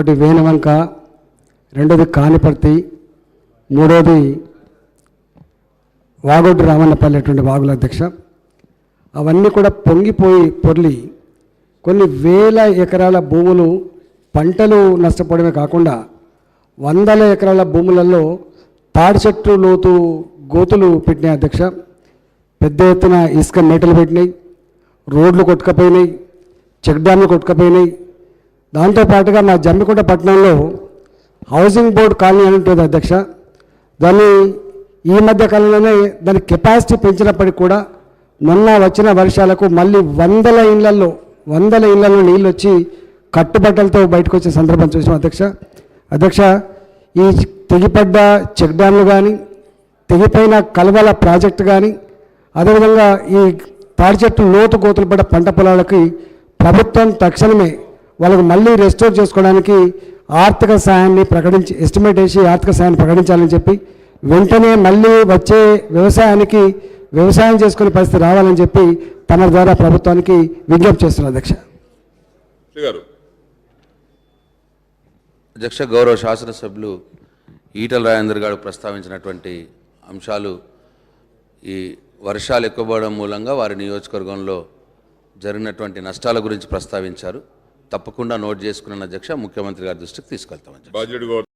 ఒకటి వేణవంక రెండోది కానిపర్తి మూడోది వాగొడ్డు రామన్నపల్లి అటువంటి వాగుల అధ్యక్ష. అవన్నీ కూడా పొంగిపోయి పొర్లి కొన్ని వేల ఎకరాల భూములు పంటలు నష్టపోవడమే కాకుండా వందల ఎకరాల భూములలో తాడి చెట్టు లోతు గోతులు పెట్టినాయి అధ్యక్ష. పెద్ద ఎత్తున ఇసుక మేటలు పెట్టినాయి రోడ్లు కొట్టుకపోయినాయి చెక్ డ్యామ్లు కొట్టుకపోయినాయి దాంతోపాటుగా మా జమ్మికుంట పట్టణంలో హౌసింగ్ బోర్డు కాలనీ అని ఉంటుంది అధ్యక్ష. దాన్ని ఈ మధ్య కాలంలోనే దాని కెపాసిటీ పెంచినప్పటికి కూడా మొన్న వచ్చిన వర్షాలకు మళ్ళీ వందల ఇళ్ళలో వందల ఇళ్ళలో నీళ్ళు వచ్చి కట్టుబట్టలతో బయటకు వచ్చే సందర్భం చూసాం అధ్యక్ష. అధ్యక్ష ఈ తెగిపడ్డ చెక్ డ్యామ్లు కానీ తెగిపోయిన కలవల ప్రాజెక్టు కానీ అదేవిధంగా ఈ తాడి చెట్టు లోతు గోతులు పడ్డ పంట పొలాలకి ప్రభుత్వం తక్షణమే వాళ్ళకు మళ్ళీ రెస్టోర్ చేసుకోవడానికి ఆర్థిక సాయాన్ని ప్రకటించి ఎస్టిమేట్ వేసి ఆర్థిక సాయాన్ని ప్రకటించాలని చెప్పి వెంటనే మళ్ళీ వచ్చే వ్యవసాయానికి వ్యవసాయం చేసుకునే పరిస్థితి రావాలని చెప్పి తన ద్వారా ప్రభుత్వానికి విజ్ఞప్తి చేస్తున్నారు అధ్యక్ష. అధ్యక్ష గౌరవ శాసనసభ్యులు ఈటల రాజేందర్ గారు ప్రస్తావించినటువంటి అంశాలు ఈ వర్షాలు ఎక్కువ పడడం మూలంగా వారి నియోజకవర్గంలో జరిగినటువంటి నష్టాల గురించి ప్రస్తావించారు. తప్పకుండా నోట్ చేసుకున్న అధ్యక్ష ముఖ్యమంత్రి గారి దృష్టికి తీసుకెళ్తాం